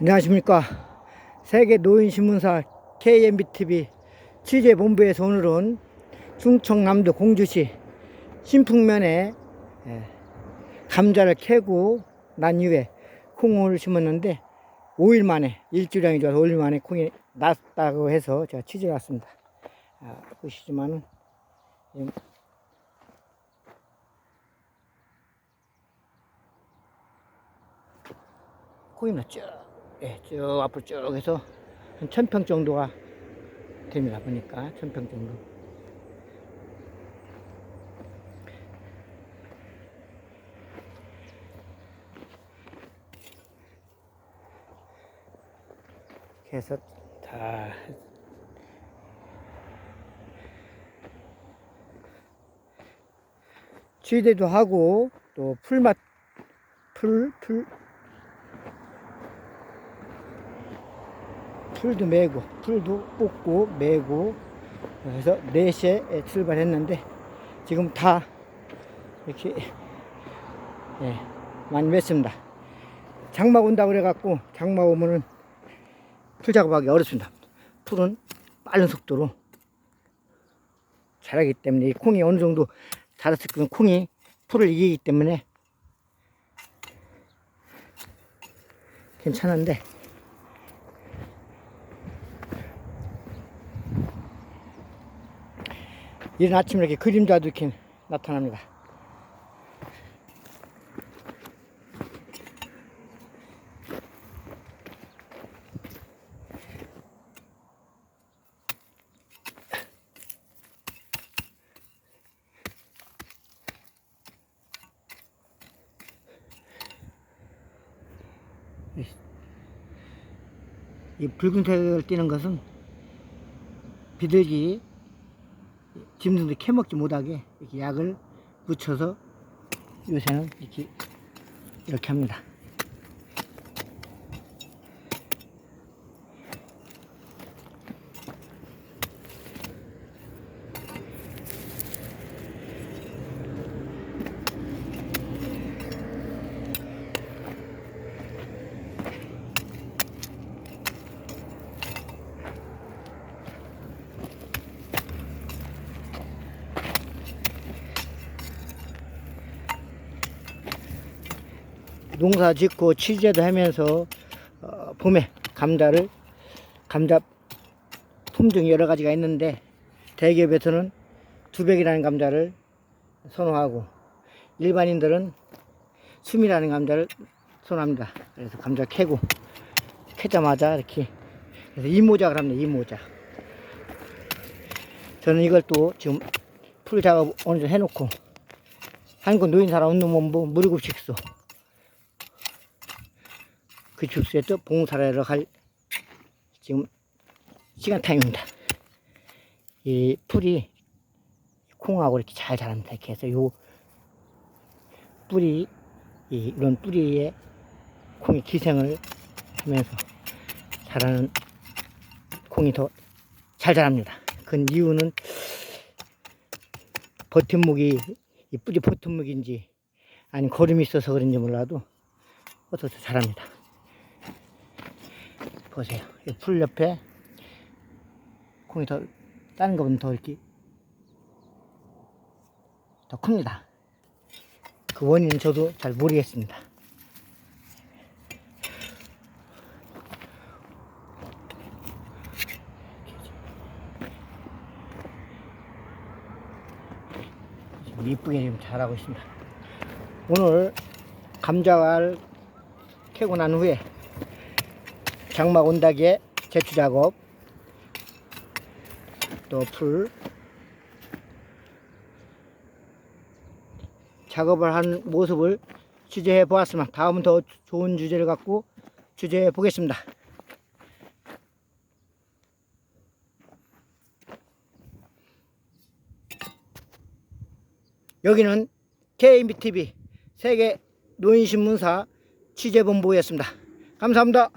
안녕하십니까. 세계 노인신문사 KMBTV 취재본부에서 오늘은 충청남도 공주시 신풍면에 예, 감자를 캐고 난 이후에 콩을 심었는데 5일 만에 일주량이 좋아서 5일 만에 콩이 났다고 해서 제가 취재를 왔습니다. 아, 보시지만은 예, 콩이 쭉, 예, 쭉 앞으로 쭉 해서 한 천평 정도가 됩니다. 보니까 천평 정도. 이렇게 해서 다 취대도 하고 또 풀맛 풀, 풀, 풀도 메고 풀도 뽑고 메고 그래서 4시에 출발했는데 지금 다 이렇게 예, 많이 맸습니다. 장마 온다고 그래갖고 장마 오면은 풀 작업하기 어렵습니다. 풀은 빠른 속도로 자라기 때문에 이 콩이 어느 정도 자랐을 때는 콩이 풀을 이기기 때문에 괜찮은데 이른 아침에 이렇게 그림자도 이렇게 나타납니다. 이 붉은색을 띠는 것은 비둘기 짐승들 캐먹지 못하게 이렇게 약을 묻혀서 요새는 이렇게 이렇게 합니다. 농사 짓고 취재도 하면서 어, 봄에 감자를 감자 품종이 여러 가지가 있는데 대기업에서는 두백이라는 감자를 선호하고 일반인들은 수미라는 감자를 선호합니다. 그래서 감자 캐고 캐자마자 이렇게 그래서 이모작을 합니다. 이모작. 저는 이걸 또 지금 풀 작업 어느 정도 해놓고 한국 노인 사람 없는 몸부 무리급식소 그 축소에 또 봉사를 할 지금 시간 타임입니다. 이 풀이 콩하고 이렇게 잘 자랍니다. 이렇게 해서 요 뿌리 이 이런 뿌리에 콩이 기생을 하면서 자라는 콩이 더 잘 자랍니다. 그 이유는 버팀목이 이 뿌리 버팀목인지 아니 거름이 있어서 그런지 몰라도 어떻게 자랍니다. 보세요. 이풀 옆에 콩이 더 다른 것보다 더 이렇게 더 큽니다. 그 원인은 저도 잘 모르겠습니다. 이쁘게 지금 자라고 있습니다. 오늘 감자알 캐고 난 후에 장막 온다기에 제추 작업 또 풀 작업을 하는 모습을 취재해 보았습니다. 다음은 더 좋은 주제를 갖고 취재해 보겠습니다. 여기는 KMBTV 세계 노인신문사 취재본부였습니다. 감사합니다.